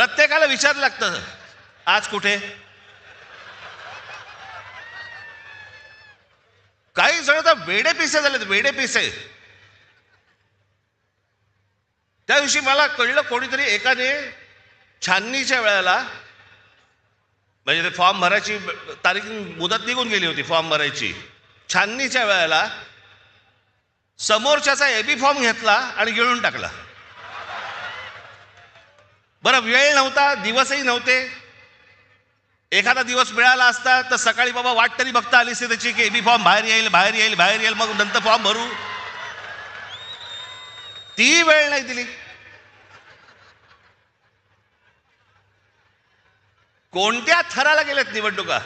प्रत्येकाला विचारलं लागतं. आज कुठे? काही जण तर वेडे पिसे झालेत वेडे पिसे. त्या दिवशी मला कळलं कोणीतरी एकाने छाननीच्या वेळेला म्हणजे ते फॉर्म भरायची तारीख मुदत निघून गेली होती फॉर्म भरायची. छाननीच्या वेळेला समोरच्याचा एबी फॉर्म घेतला आणि गिळून टाकला. बरं वेळ नव्हता दिवसही नव्हते. एखादा दिवस मिळाला असता तर सकाळी बाबा वाट तरी बघता आली असते त्याची की एबी फॉर्म बाहेर येईल बाहेर येईल बाहेर येईल मग नंतर फॉर्म भरू. ती वेळ नाही दिली. कोणत्या थराला गेल्यात निवडणुका?